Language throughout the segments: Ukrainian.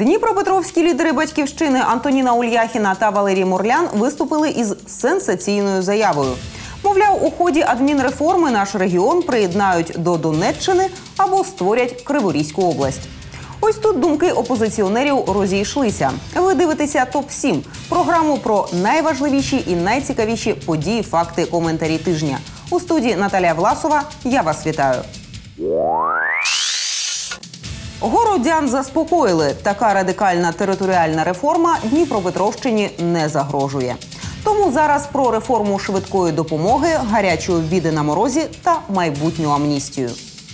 Дніпропетровські лідери батьківщини Антоніна Ульяхіна та Валерій Мурлян виступили із сенсаційною заявою. Мовляв, у ході адмінреформи наш регіон приєднають до Донеччини або створять Криворізьку область. Ось тут думки опозиціонерів розійшлися. Ви дивитеся топ 7 програму про найважливіші і найцікавіші події, факти, коментарі тижня. У студії Наталія Власова. Я вас вітаю. Городян заспокоїли. Така радикальна територіальна реформа Дніпропетровщині не загрожує. Тому зараз про реформу швидкої допомоги, гарячі обіди на морозі та майбутню амністію.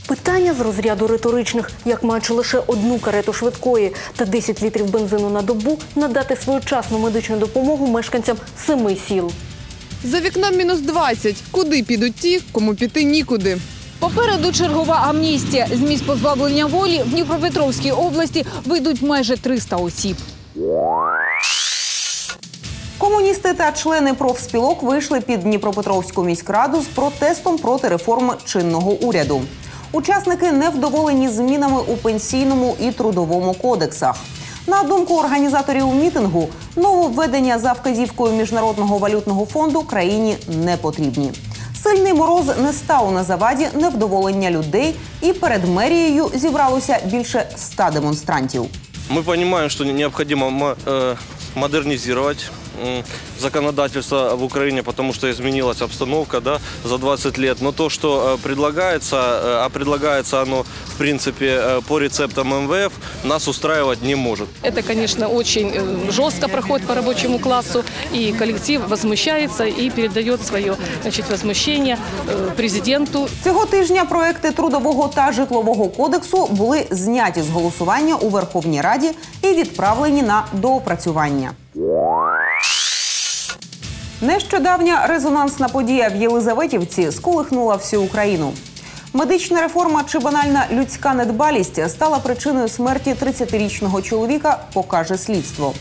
Питання з розряду риторичних, як маючи лише одну карету швидкої та 10 літрів бензину на добу, надати своєчасну медичну допомогу мешканцям семи сіл. За вікном мінус 20. Куди підуть ті, кому піти нікуди? Попереду чергова амністія. З місць позбавлення волі в Дніпропетровській області вийдуть майже 300 осіб. Комуністи та члени профспілок вийшли під Дніпропетровську міськраду з протестом проти реформи чинного уряду. Учасники невдоволені змінами у пенсійному і трудовому кодексах. На думку організаторів мітингу, нововведення за вказівкою міжнародного валютного фонду країні не потрібні. Сильний мороз не став на заваді невдоволення людей, і перед мерією зібралося більше ста демонстрантів. Ми розуміємо, що необхідно мо- э, модернизировать м, законодательство в Украине, потому что изменилась обстановка да, за 20 лет. Но то, что э, предлагается, э, а предлагается оно, в принципе, э, по рецептам МВФ, нас устраивать не может. Это, конечно, очень э, жестко проходит по рабочему классу, и коллектив возмущается и передает свое значит, возмущение э, президенту. Цього тижня проекти трудового та житлового кодексу були зняті з голосування у Верховній Раді і відправлені на доопрацювання. Нещодавня резонансна подія в Єлизаветівці сколихнула всю Україну. Медична реформа чи банальна людська недбалість стала причиною смерті 30-річного чоловіка, покаже слідство.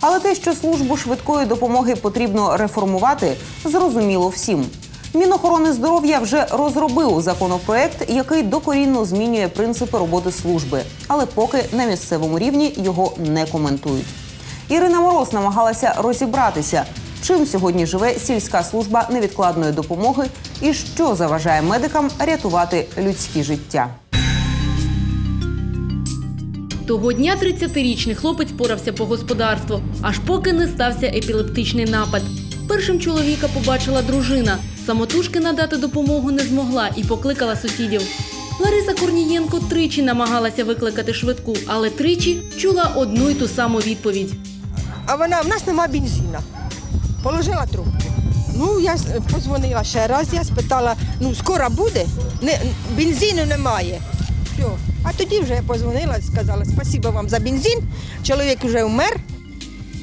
Але те, що службу швидкої допомоги потрібно реформувати, зрозуміло всім. Мінохорони здоров'я вже розробив законопроект, який докорінно змінює принципи роботи служби, але поки на місцевому рівні його не коментують. Ірина Мороз намагалася розібратися, чим сьогодні живе сільська служба невідкладної допомоги і що заважає медикам рятувати людські життя. Того дня 30-річний хлопець порався по господарству, аж поки не стався епілептичний напад. Першим чоловіка побачила дружина. Самотужки надати допомогу не змогла і покликала сусідів. Лариса Корнієнко тричі намагалася викликати швидку, але тричі чула одну й ту саму відповідь. А вона в нас нема бензина. Положила трубку. Ну, я подзвонила ще раз, я спитала, ну скоро буде? Не, бензину немає. Все. А тоді вже я подзвонила і сказала, спасибо вам за бензин. Чоловік вже вмер.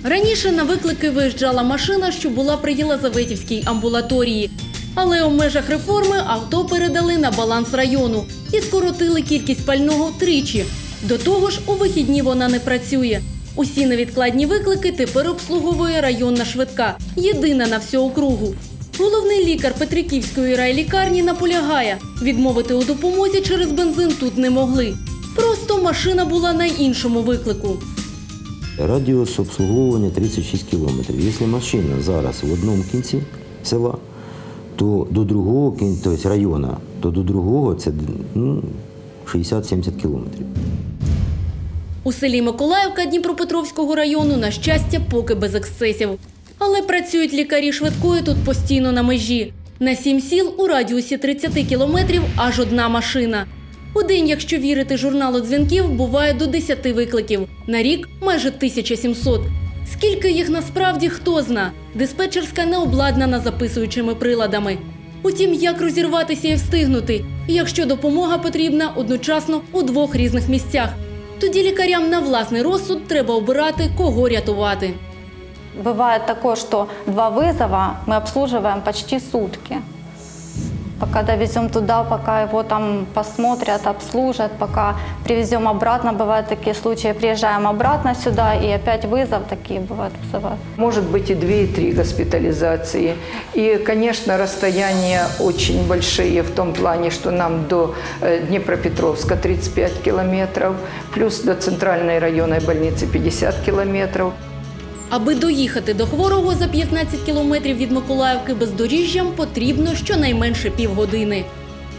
Раніше на виклики виїжджала машина, що була при Єлизаветівській амбулаторії. Але у межах реформи авто передали на баланс району і скоротили кількість пального тричі. До того ж, у вихідні вона не працює. Усі невідкладні виклики тепер обслуговує районна швидка, єдина на всю округу. Головний лікар Петриківської райлікарні наполягає, відмовити у допомозі через бензин тут не могли. Просто машина була на іншому виклику. Радіус обслуговування 36 кілометрів. Якщо машина зараз в одному кінці села, то до другого тобто району, то до другого це ну, 60-70 кілометрів. У селі Миколаївка Дніпропетровського району, на щастя, поки без ексцесів. Але працюють лікарі швидкої тут постійно на межі. На сім сіл у радіусі 30 кілометрів аж одна машина. У день, якщо вірити журналу дзвінків, буває до 10 викликів. На рік майже 1700. Скільки їх насправді хто зна. Диспетчерська не обладнана записуючими приладами. Утім, як розірватися і встигнути, якщо допомога потрібна одночасно у двох різних місцях. Тоді лікарям на власний розсуд треба обирати, кого рятувати. Бывает такое, что два вызова мы обслуживаем почти сутки. Пока довезем туда, пока его там посмотрят, обслужат, пока привезем обратно, бывают такие случаи, приезжаем обратно сюда и опять вызов, такие бывают вызывают. Может быть и две, и три госпитализации. И, конечно, расстояния очень большие в том плане, что нам до э, Днепропетровска 35 километров, плюс до центральной районной больницы 50 километров. Аби доїхати до хворого за 15 кілометрів від Миколаївки бездоріжжям потрібно щонайменше півгодини.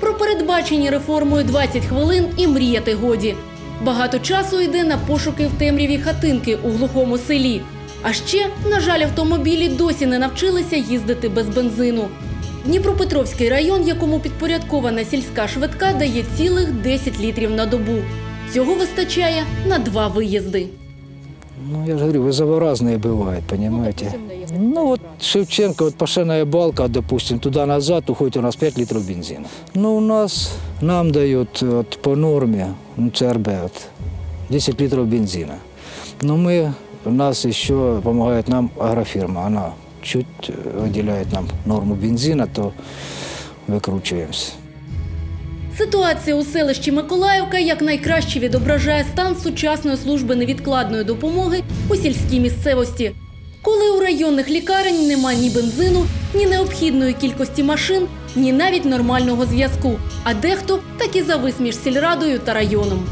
Про передбачені реформою 20 хвилин і мріяти годі. Багато часу йде на пошуки в темряві хатинки у глухому селі. А ще, на жаль, автомобілі досі не навчилися їздити без бензину. Дніпропетровський район, якому підпорядкована сільська швидка, дає цілих 10 літрів на добу. Цього вистачає на два виїзди. Ну, я же говорю, вызовы разные бывают, понимаете? Ну, вот Шевченко, вот пошаная балка, допустим, туда-назад уходит у нас 5 литров бензина. Ну, у нас, нам дают вот, по норме, ну, ЦРБ, вот, 10 литров бензина. Но мы, у нас еще помогает нам агрофирма, она чуть э, выделяет нам норму бензина, то выкручиваемся. Ситуація у селищі Миколаївка якнайкраще відображає стан сучасної служби невідкладної допомоги у сільській місцевості. Коли у районних лікарень нема ні бензину, ні необхідної кількості машин, ні навіть нормального зв'язку. А дехто так і завис між сільрадою та районом.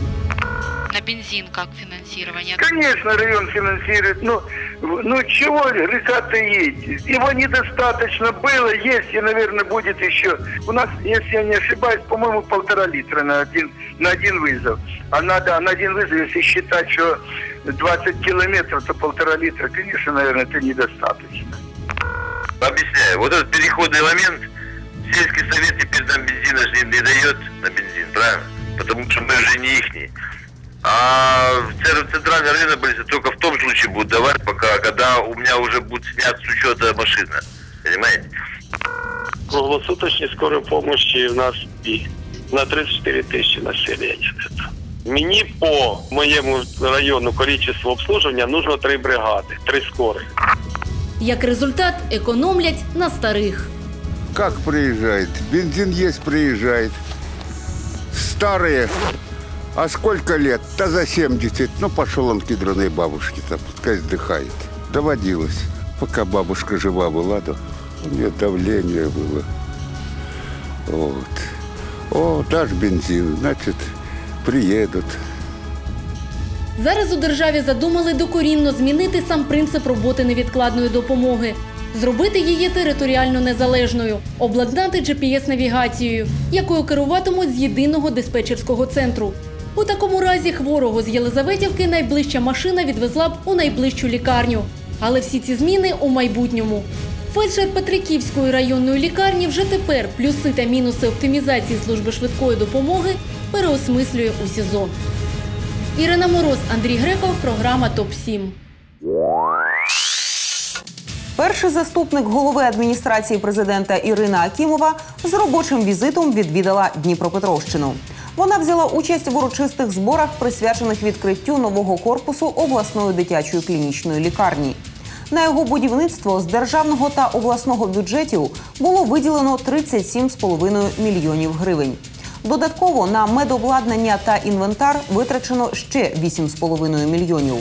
На бензин как финансирование? Конечно, район финансирует. Ну, в- ну чего греха таить? Его недостаточно было, есть и, наверное, будет еще. У нас, если я не ошибаюсь, по-моему, полтора литра на один, на один вызов. А надо на один вызов, если считать, что 20 километров, то полтора литра, конечно, наверное, это недостаточно. Объясняю. Вот этот переходный момент, сельский совет теперь нам бензина же не дает на бензин, правильно? Потому что мы уже не ихние. А в цер- центральный рынок больницы только в том случае будут давать, пока, когда у меня уже будет снят с учета машина. Понимаете? Круглосуточной скорой помощи у нас и на 34 тысячи населения. Мені по моєму району количеству обслуживания нужно три бригади, три скорих. Як результат, економлять на старих. Как приезжает? Бензин есть, приезжает. Старые. А сколько лет? Да за 70. Ну, пошел он к кедраной бабушке, там, пускай отдыхает. Доводилось. Пока бабушка жива была, да, у нее давление было. Вот. О, дашь бензин, значит, приедут. Зараз у державі задумали докорінно змінити сам принцип роботи невідкладної допомоги, зробити її територіально незалежною, обладнати GPS-навігацією, якою керуватимуть з єдиного диспетчерського центру. У такому разі хворого з Єлизаветівки найближча машина відвезла б у найближчу лікарню. Але всі ці зміни у майбутньому. Фельдшер Петриківської районної лікарні вже тепер плюси та мінуси оптимізації служби швидкої допомоги переосмислює у СІЗО. Ірина Мороз, Андрій Греков, програма ТОП 7 Перший заступник голови адміністрації президента Ірина Акімова з робочим візитом відвідала Дніпропетровщину. Вона взяла участь в урочистих зборах, присвячених відкриттю нового корпусу обласної дитячої клінічної лікарні. На його будівництво з державного та обласного бюджетів було виділено 37,5 мільйонів гривень. Додатково на медобладнання та інвентар витрачено ще 8,5 мільйонів.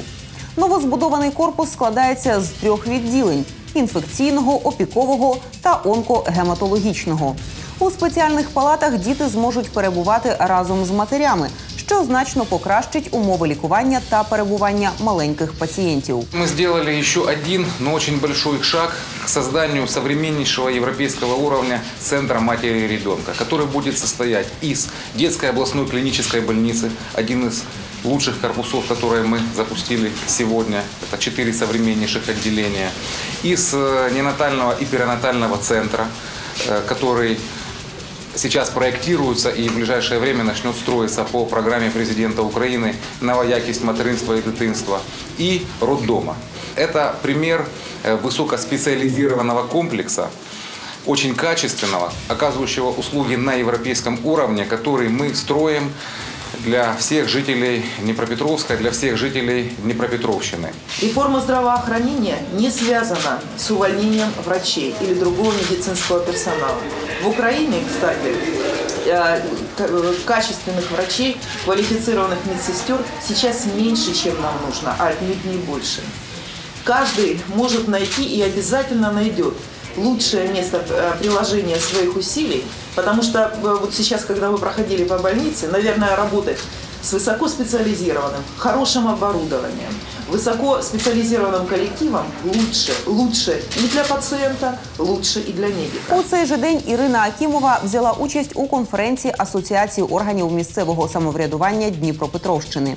Новозбудований корпус складається з трьох відділень: інфекційного, опікового та онкогематологічного. У спеціальних палатах діти зможуть перебувати разом з матерями, що значно покращить умови лікування та перебування маленьких пацієнтів. Мы сделали еще один, но очень большой шаг к созданию современнейшего европейского уровня Центра матери и ребенка, который будет состоять из детской областной клинической больницы, один из лучших корпусов, которые мы запустили сегодня. Это четыре современнейших отделения. Из э, ненатального и перинатального центра, э, который сейчас проектируется и в ближайшее время начнет строиться по программе президента Украины «Нова якість материнства и дитинства» и роддома. Это пример э, высокоспециализированного комплекса, очень качественного, оказывающего услуги на европейском уровне, который мы строим для всех жителей Днепропетровска, для всех жителей Днепропетровщины. Реформа здравоохранения не связана с увольнением врачей или другого медицинского персонала. В Украине, кстати, э, качественных врачей, квалифицированных медсестер сейчас меньше, чем нам нужно, а отнюдь не больше. Каждый может найти и обязательно найдет лучшее место э, приложения своих усилий, потому что э, вот сейчас, когда вы проходили по больнице, наверное, работать с высокоспециализированным, хорошим оборудованием, высокоспециализированным коллективом лучше, лучше и для пациента, лучше и для медика. У цей же день Ірина Акімова взяла участь у конференції Асоціації органів місцевого самоврядування Дніпропетровщини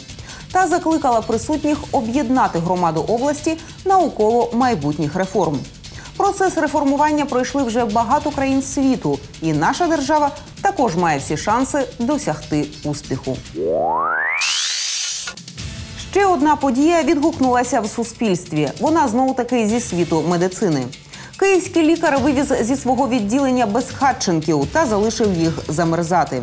та закликала присутніх об'єднати громаду області навколо майбутніх реформ. Процес реформування пройшли вже багато країн світу, і наша держава також має всі шанси досягти успіху. Ще одна подія відгукнулася в суспільстві. Вона знову таки зі світу медицини. Київський лікар вивіз зі свого відділення безхатченків та залишив їх замерзати.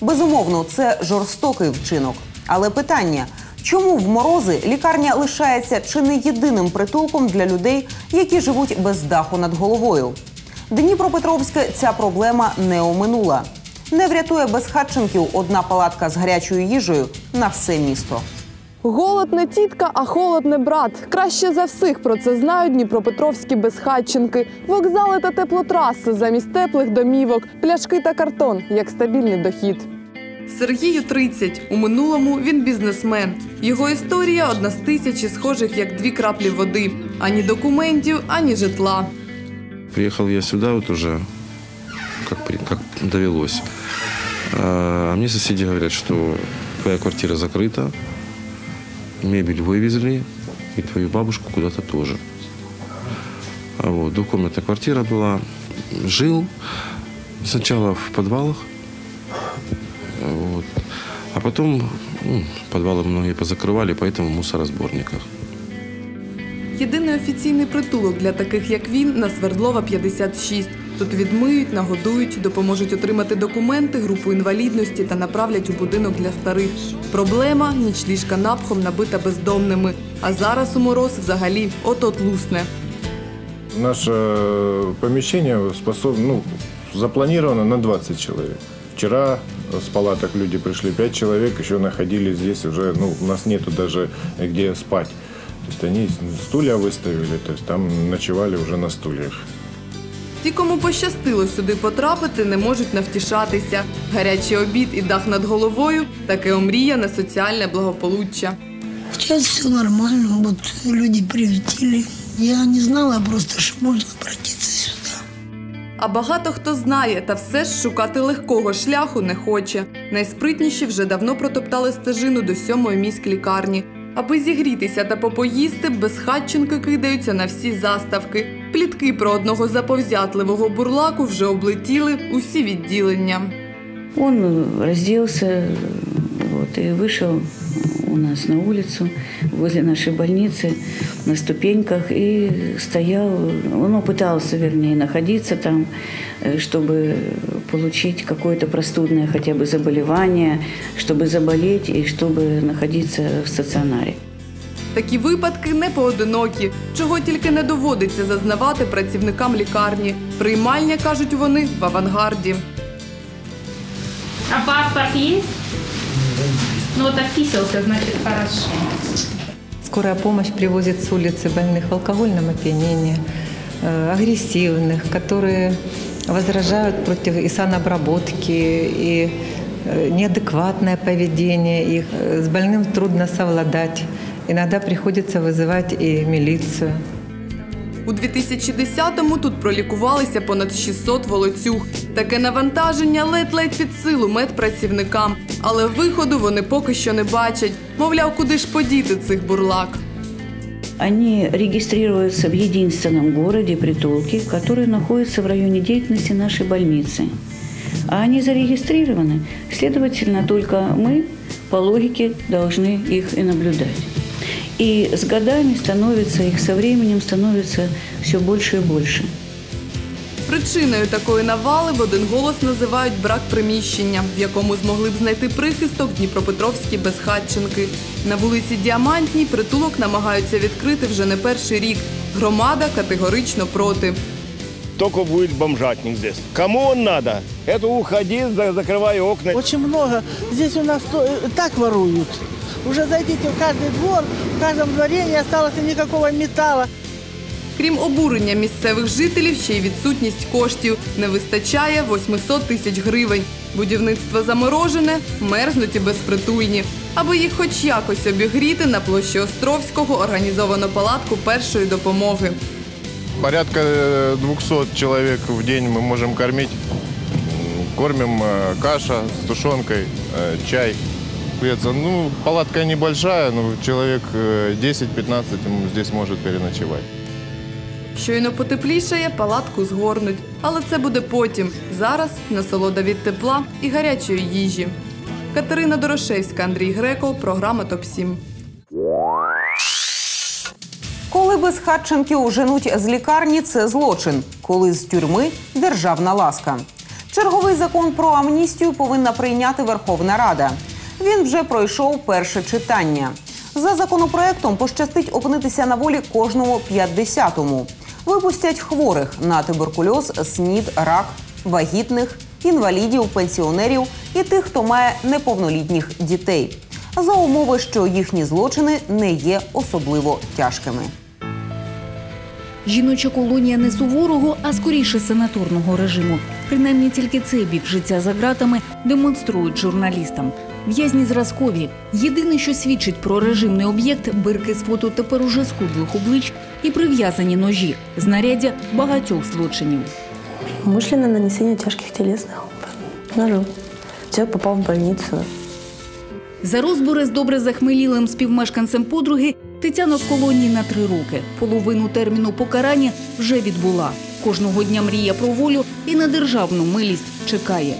Безумовно, це жорстокий вчинок. Але питання: чому в морози лікарня лишається чи не єдиним притулком для людей, які живуть без даху над головою? Дніпропетровське ця проблема не оминула. Не врятує безхатченків одна палатка з гарячою їжею на все місто. Голод не тітка, а холод не брат. Краще за всіх про це знають дніпропетровські безхатченки, вокзали та теплотраси замість теплих домівок, пляшки та картон як стабільний дохід. Сергію 30. У минулому він бізнесмен. Його історія одна з тисячі схожих як дві краплі води. Ані документів, ані житла. Приехал я сюда вот уже, как, как довелось. А мне соседи говорят, что твоя квартира закрыта, мебель вывезли, и твою бабушку куда-то тоже. А вот, двухкомнатная квартира была. Жил сначала в подвалах, вот, а потом ну, подвалы многие позакрывали, поэтому в мусоросборниках. Єдиний офіційний притулок для таких, як він, на Свердлова 56. Тут відмиють, нагодують, допоможуть отримати документи, групу інвалідності та направлять у будинок для старих. Проблема нічліжка напхом набита бездомними. А зараз у мороз взагалі от-от лусне. Наше э, помещение ну, запланировано на 20 человек. Вчера с палаток люди пришли 5 человек, еще находились здесь уже, ну, у нас нету даже где спать. То есть они стулья выставили, то есть там ночевали уже на стульях. Ті, кому пощастило сюди потрапити, не можуть навтішатися. Гарячий обід і дах над головою таке омріяне соціальне благополуччя. Сейчас все нормально, вот люди приютили. Я не знала просто, что можно обратиться сюда. А багато хто знає, та все ж шукати легкого шляху не хоче. Найспритніші вже давно протоптали стежину до сьомої міськлікарні. Аби зігрітися та попоїсти, безхатченки кидаються на всі заставки. Плітки про одного заповзятливого бурлаку вже облетіли усі відділення. Он розділся, и вышел у нас на улицу возле нашей больницы на ступеньках и стоял, он пытался, вернее, находиться там, э, чтобы получить какое-то простудное хотя бы заболевание, чтобы заболеть и чтобы находиться в стационаре. Такі випадки не поодинокі, чого тільки не доводиться зазнавати працівникам лікарні. Приймальня, кажуть вони, в авангарді. А паспорт есть? Ну вот описался, значит, хорошо. Скорая помощь привозит с улицы больных в алкогольном опьянении, э, агрессивных, которые возражают против и санобработки, и э, неадекватное поведение их. С больным трудно совладать. Иногда приходится вызывать и милицию. У 2010-му тут пролікувалися понад 600 волоцюг. Таке навантаження ледь-ледь під силу медпрацівникам. Але виходу вони поки що не бачать. Мовляв, куди ж подіти цих бурлак. Они регистрируются в единственном городе, притулке, который находится в районе деятельности нашей больницы. А они зарегистрированы, следовательно, только мы по логике должны их и наблюдать. И с годами становится, их со временем становится все больше и больше. Причиною такої навали в один голос називають брак приміщення, в якому змогли б знайти прихисток дніпропетровські безхатченки. На вулиці Діамантній притулок намагаються відкрити вже не перший рік. Громада категорично проти. Только будет бомжатник здесь. Кому он надо? Это уходи, за- закрывай окна. Очень много. Здесь у нас то- э, так воруют. Уже зайдите в каждый двор, в каждом дворе не осталось никакого металла. Крім обурення місцевих жителів, ще й відсутність коштів. Не вистачає 800 тисяч гривень. Будівництво заморожене, мерзнуть і безпритульні. Аби їх хоч якось обігріти, на площі Островського організовано палатку першої допомоги. Порядка э, 200 человек в день мы можем кормить. М, Кормим э, каша с тушенкой, э, чай. Греться. Ну, палатка небольшая, но человек э, 10-15 м, здесь может переночевать. Щойно потеплішає, палатку згорнуть. Але це буде потім. Зараз насолода від тепла і гарячої їжі. Катерина Дорошевська, Андрій Греко, програма Топ 7 Коли безхатченків женуть з лікарні, це злочин. Коли з тюрми державна ласка. Черговий закон про амністію повинна прийняти Верховна Рада. Він вже пройшов перше читання. За законопроектом пощастить опинитися на волі кожному 50-му. Випустять хворих на туберкульоз, СНІД, рак, вагітних, інвалідів, пенсіонерів і тих, хто має неповнолітніх дітей. За умови, що їхні злочини не є особливо тяжкими. Жіноча колонія не суворого, а скоріше санаторного режиму. Принаймні тільки цей бік життя за ґратами демонструють журналістам. В'язні зразкові. Єдине, що свідчить про режимний об'єкт, бирки з фото тепер уже схудлих облич і прив'язані ножі, знаряддя багатьох злочинів. Умышленное нанесение тяжких телесных ножом. Человек попал в больницу. За розбори з добре захмелілим співмешканцем подруги Тетяна в колонії на три роки. Половину терміну покарання вже відбула. Кожного дня мріє про волю і на державну милість чекає.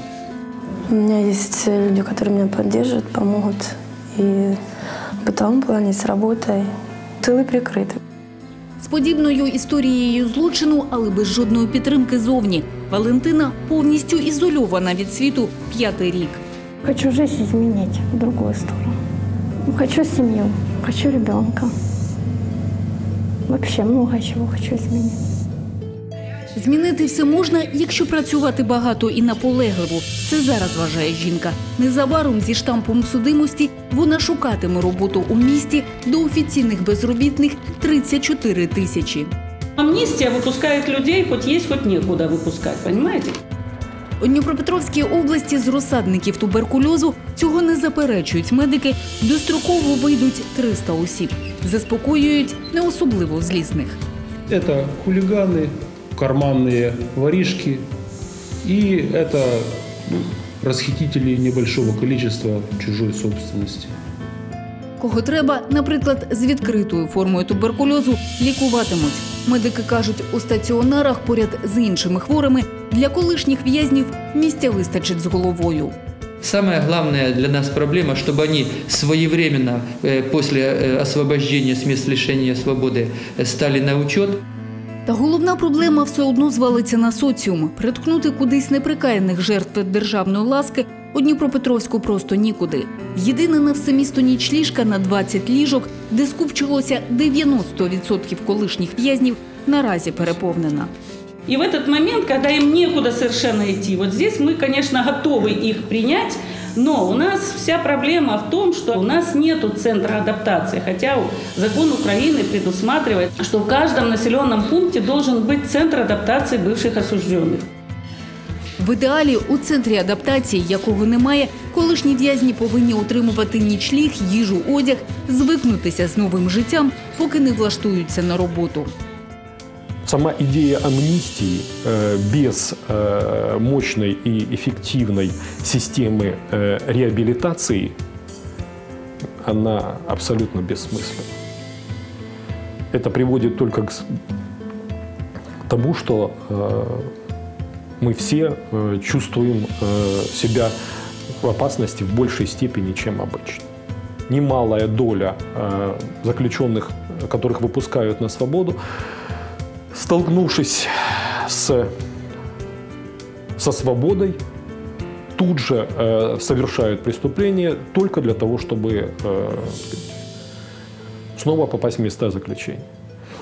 У меня есть люди, которые меня поддержат, помогут. И в бытовом плане с работой. Тылы прикрыты. З подібною історією злочину, але без жодної підтримки зовні. Валентина повністю ізольована від світу п'ятий рік. Хочу жизнь изменить в другую сторону. Хочу семью, хочу ребенка. Вообще много чего хочу изменить. Змінити все можна, якщо працювати багато і наполегливо. Це зараз вважає жінка. Незабаром зі штампом судимості вона шукатиме роботу у місті до офіційних безробітних 34 тисячі. Амнистия выпускает людей, хоть есть, хоть некуда выпускать, понимаете? У Дніпропетровській області з розсадників туберкульозу цього не заперечують медики. Достроково вийдуть 300 осіб. Заспокоюють не особливо злісних. Это хулиганы, карманные воришки и это ну, расхитители небольшого количества чужой собственности. Кого треба, наприклад, з відкритою формою туберкульозу лікуватимуть. Медики кажуть, у стаціонарах поряд з іншими хворими для колишніх в'язнів місця вистачить з головою. Самая главная для нас проблема, чтобы они своевременно э, после э, освобождения с мест лишения свободы э, стали на учет. Та головна проблема все одно звалиться на соціум. Приткнути кудись неприкаяних жертв державної ласки у Дніпропетровську просто нікуди. Єдина на все місто нічліжка на 20 ліжок, де скупчилося 90% колишніх в'язнів, наразі переповнена. И в этот момент, когда им некуда совершенно идти, вот здесь мы, конечно, готовы их принять, но у нас вся проблема в том, что у нас нет центра адаптации, хотя закон Украины предусматривает, что в каждом населенном пункте должен быть центр адаптации бывших осужденных. В ідеалі у центрі адаптації, якого немає, колишні в'язні повинні отримувати нічліг, їжу, одяг, звикнутися з новим життям, поки не влаштуються на роботу. Сама идея амнистии э, без э, мощной и эффективной системы э, реабилитации, она абсолютно бессмысленна. Это приводит только к тому, что мы все чувствуем себя в опасности в большей степени, чем обычно. Немалая доля заключенных, которых выпускают на свободу, столкнувшись с со свободой тут же э, совершают преступление только для того, чтобы э, так сказать, снова попасть в места заключения.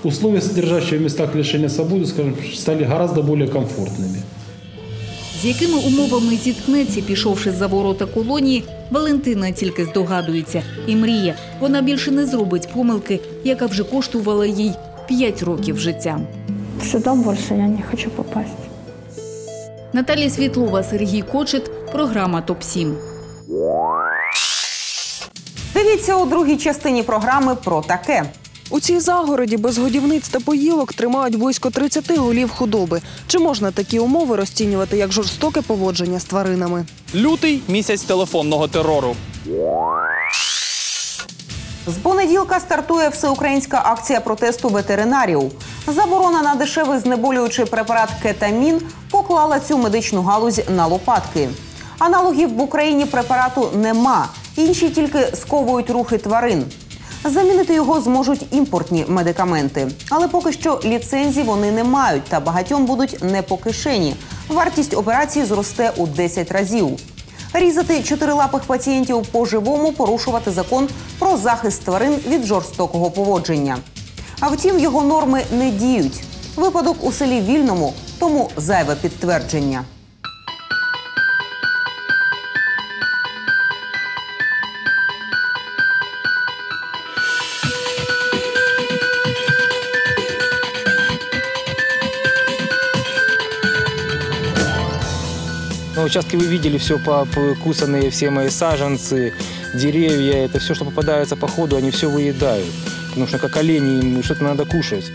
Условия, содержащие в местах лишения свободы, скажем, стали гораздо более комфортными. З якими умовами зіткнеться, пішовши за ворота колонії, Валентина тільки здогадується і мріє. Вона більше не зробить помилки, яка вже коштувала їй 5 років життя. Сюда больше я не хочу попасть. Наталія Світлова, Сергій Кочет, програма Топ 7 Дивіться у другій частині програми про таке. У цій загороді без годівниць та поїлок тримають близько 30 голів худоби. Чи можна такі умови розцінювати як жорстоке поводження з тваринами? Лютий місяць телефонного терору. З понеділка стартує всеукраїнська акція протесту ветеринарів. Заборона на дешевий знеболюючий препарат кетамін поклала цю медичну галузь на лопатки. Аналогів в Україні препарату нема. Інші тільки сковують рухи тварин. Замінити його зможуть імпортні медикаменти, але поки що ліцензій вони не мають та багатьом будуть не по кишені. Вартість операції зросте у 10 разів. Різати чотирилапих пацієнтів по-живому, порушувати закон про захист тварин від жорстокого поводження. А втім, його норми не діють. Випадок у селі Вільному тому зайве підтвердження. участке вы видели все покусанные, все мои саженцы, деревья. Это все, что попадается по ходу, они все выедают. Потому что как олени им что-то надо кушать.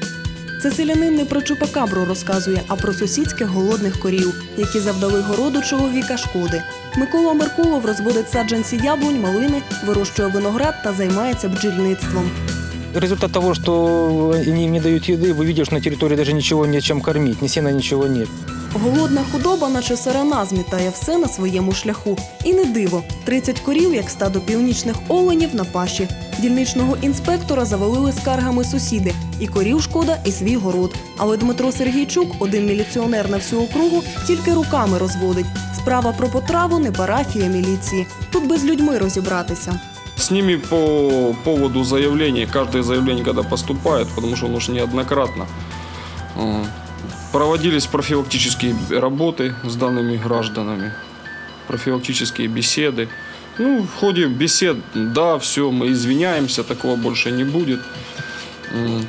Це селянин не про чупакабру розказує, а про сусідських голодних корів, які завдали городу чоловіка шкоди. Микола Меркулов розводить саджанці яблунь, малини, вирощує виноград та займається бджільництвом. Результат того, что они им не дают еды, вы видите, что на территории даже ничего нечем кормить, ни сена, ничего нет. Голодна худоба, наче сарана, змітає все на своєму шляху. І не диво, 30 корів, як стадо північних оленів на паші. Дільничного інспектора завалили скаргами сусіди. І корів шкода, і свій город. Але Дмитро Сергійчук, один міліціонер на всю округу, тільки руками розводить. Справа про потраву не парафія міліції. Тут без людьми розібратися. С ними по поводу заявлений, каждое заявление, когда поступает, потому что оно же неоднократно, проводились профилактические работы с данными гражданами, профилактические беседы. Ну, в ходе бесед, да, все, мы извиняемся, такого больше не будет.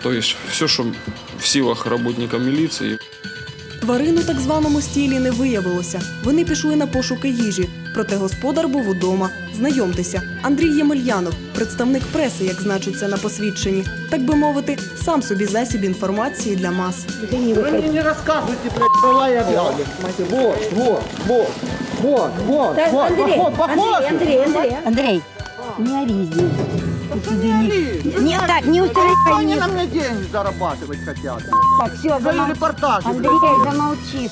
То есть все, что в силах работника милиции. Тварин у так званому стілі не виявилося. Вони пішли на пошуки їжі. Проте господар був удома. Знайомтеся, Андрій Ємельянов, представник преси, як значиться на посвідченні. Так би мовити, сам собі засіб інформації для мас. Вы мне не рассказывайте, блядь, была я объявлен. Вот, вот, вот, вот, вот, Так, вот, Андрей, поход, поход. Андрей, Андрей, Андрей, не ори здесь. Не, не, так, не устраивай. Они не- на мне деньги зарабатывать хотят. Так, все, Свои замол- репортажи, Андрей, блядь. замолчи.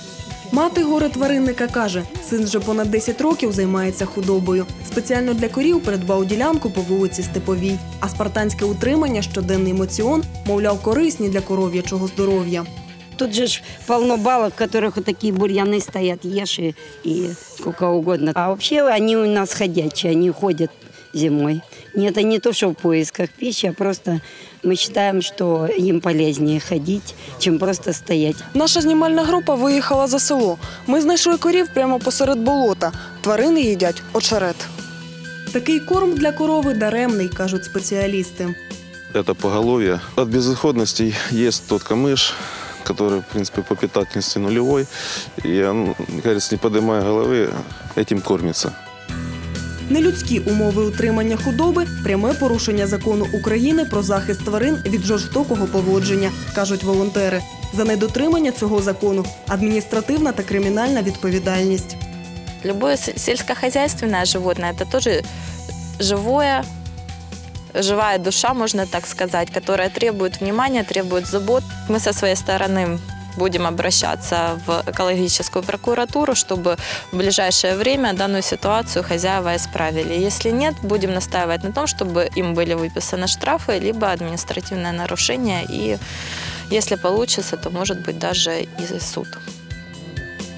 Мати горе тваринника каже, син вже понад 10 років займається худобою. Спеціально для корів придбав ділянку по вулиці Степовій. А спартанське утримання, щоденний моціон, мовляв, корисні для коров'ячого здоров'я. Тут же ж полно балок, в которых вот такие бурьяны стоят, ешь и, и сколько угодно. А вообще они у нас ходячие, они ходят зимой. Нет, это не то, что в поисках пищи, а просто мы считаем, что им полезнее ходить, чем просто стоять. Наша знімальна група виїхала за село. Ми знайшли корів прямо посеред болота. Тварини їдять очерет. Такий корм для корови даремний, кажуть спеціалісти. Это поголовье. От безысходности есть тот камыш, который, в принципе, по питательности нулевой. И он, кажется, не поднимая головы, этим кормится. Нелюдські умови утримання худоби пряме порушення закону України про захист тварин від жорстокого поводження, кажуть волонтери. За недотримання цього закону адміністративна та кримінальна відповідальність. Любое с- сельскохозяйственное животное – это тоже живое, живая душа, можно так сказать, которая требует внимания, требует забот. Мы со своей стороны будем обращаться в экологическую прокуратуру, чтобы в ближайшее время данную ситуацию хозяева исправили. Если нет, будем настаивать на том, чтобы им были выписаны штрафы, либо административное нарушение, и если получится, то может быть даже и суд.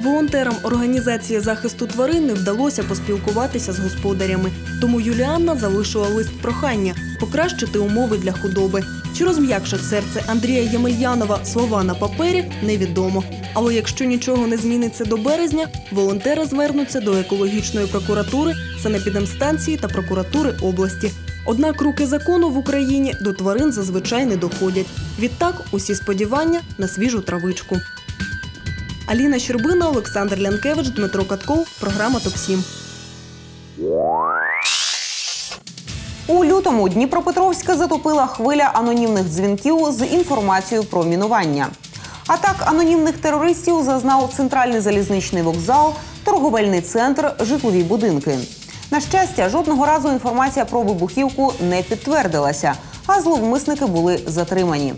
Волонтерам організації захисту тварин не вдалося поспілкуватися з господарями. Тому Юліанна залишила лист прохання покращити умови для худоби. Чи розм'якшить серце Андрія Ємельянова слова на папері, невідомо. Але якщо нічого не зміниться до березня, волонтери звернуться до екологічної прокуратури, санепідемстанції та прокуратури області. Однак руки закону в Україні до тварин зазвичай не доходять. Відтак усі сподівання на свіжу травичку. Аліна Щербина, Олександр Лянкевич, Дмитро Катков. Програма Топ 7 У лютому Дніпропетровська затопила хвиля анонімних дзвінків з інформацією про мінування. Атак анонімних терористів зазнав центральний залізничний вокзал, торговельний центр, житлові будинки. На щастя, жодного разу інформація про вибухівку не підтвердилася, а зловмисники були затримані.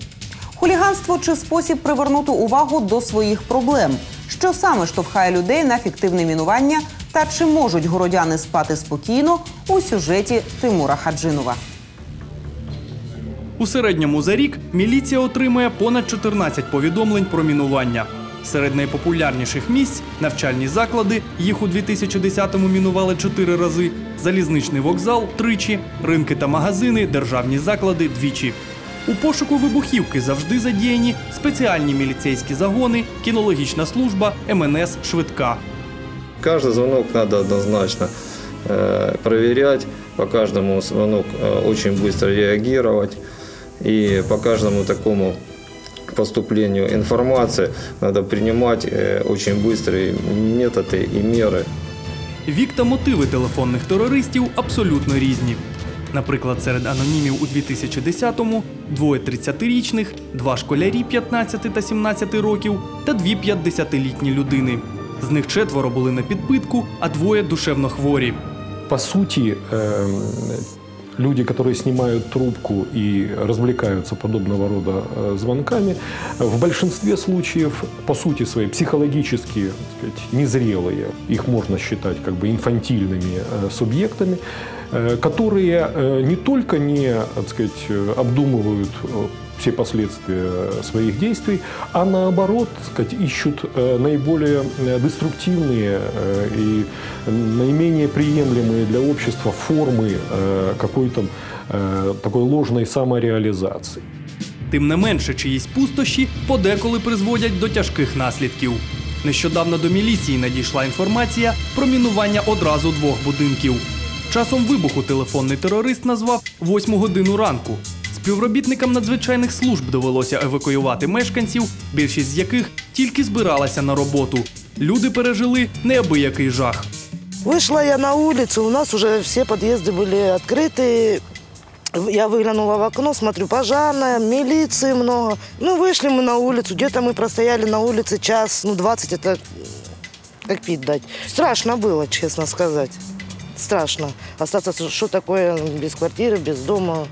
Хуліганство чи спосіб привернути увагу до своїх проблем, що саме штовхає людей на фіктивне мінування, та чи можуть городяни спати спокійно у сюжеті Тимура Хаджинова. У середньому за рік міліція отримує понад 14 повідомлень про мінування. Серед найпопулярніших місць навчальні заклади, їх у 2010-му мінували 4 рази, залізничний вокзал тричі, ринки та магазини, державні заклади двічі. У пошуку вибухівки завжди задіяні спеціальні міліцейські загони, кінологічна служба, МНС, швидка. Каждый звонок надо однозначно э, проверять, по каждому звонок э, очень быстро реагировать. И по каждому такому поступлению информации надо принимать э, очень быстрые методы и меры. Вік та мотиви телефонних терористів абсолютно різні. Наприклад, серед анонімів у 2010-му двоє 30-річних, два школярі 15 та 17 років та дві 50-літні людини. З них четверо були на підпитку, а двоє душевно хворі. По сути, эм, люди, которые снимают трубку и развлекаются подобного рода э, звонками, в большинстве случаев, по сути своей, психологически так сказать, незрелые, их можно считать как бы инфантильными э, субъектами, э, которые э, не только не так сказать, э, обдумывают э, все последствия своих действий, а наоборот так сказать, ищут э, наиболее э, деструктивные э, и наименее приемлемые для общества формы э, какой-то э, такой ложной самореализации. Тим не менше, чиїсь пустощі подеколи призводять до тяжких наслідків. Нещодавно до міліції надійшла інформація про мінування одразу двох будинків. Часом вибуху телефонний терорист назвав 8 годину ранку. Співробітникам надзвичайних служб довелося евакуювати мешканців, більшість з яких тільки збиралася на роботу. Люди пережили неабиякий жах. Вышла я на улицу, у нас уже все подъезды были открыты. Я выглянула в окно, смотрю, пожарная, милиции много. Ну, вышли мы на улицу, где-то мы простояли на улице час, ну, 20 это как пить дать. Страшно было, честно сказать. Страшно. Остаться, что такое без квартиры, без дома.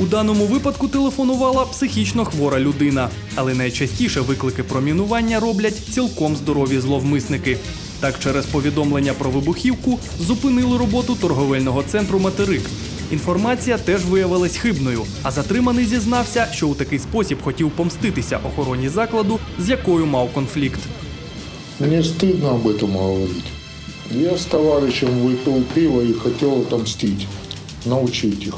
У даному випадку телефонувала психічно хвора людина, але найчастіше виклики про мінування роблять цілком здорові зловмисники. Так, через повідомлення про вибухівку зупинили роботу торговельного центру Материк. Інформація теж виявилась хибною, а затриманий зізнався, що у такий спосіб хотів помститися охороні закладу, з якою мав конфлікт. Мне стыдно об этом говорить. Я с товарищем выпил пиво и хотел отомстить, научить их.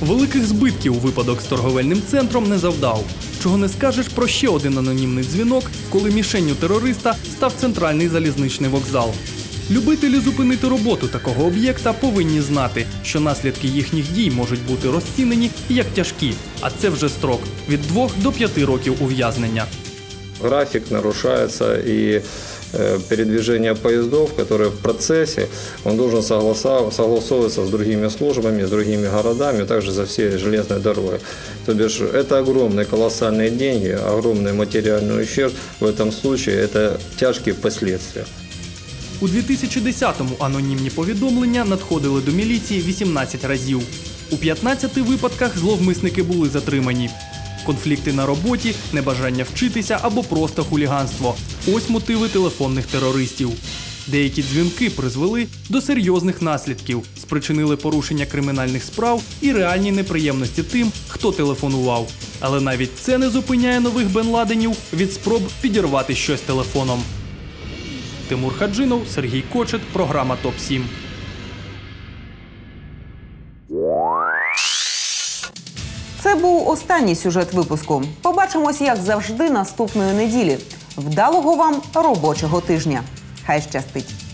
Великих збитків випадок з торговельним центром не завдав. Чого не скажеш про ще один анонімний дзвінок, коли мішенню терориста став центральний залізничний вокзал. Любителі зупинити роботу такого об'єкта повинні знати, що наслідки їхніх дій можуть бути розцінені як тяжкі, а це вже строк від 2 до 5 років ув'язнення. График нарушается и э, передвижение поездов, которые в процессе, он должен согласа- согласовываться с другими службами, с другими городами, также за всей железной дорогой. То бишь это огромные колоссальные деньги, огромный материальный ущерб. В этом случае это тяжкие последствия. У 2010-му анонімні повідомлення надходили до міліції 18 разів. У 15 випадках зловмисники були затримані. Конфлікти на роботі, небажання вчитися або просто хуліганство. Ось мотиви телефонних терористів. Деякі дзвінки призвели до серйозних наслідків, спричинили порушення кримінальних справ і реальні неприємності тим, хто телефонував. Але навіть це не зупиняє нових Бен Ладенів від спроб підірвати щось телефоном. Тимур Хаджинов, Сергій Кочет, програма Топ 7 Це був останній сюжет випуску. Побачимось, як завжди, наступної неділі. Вдалого вам робочого тижня. Хай щастить!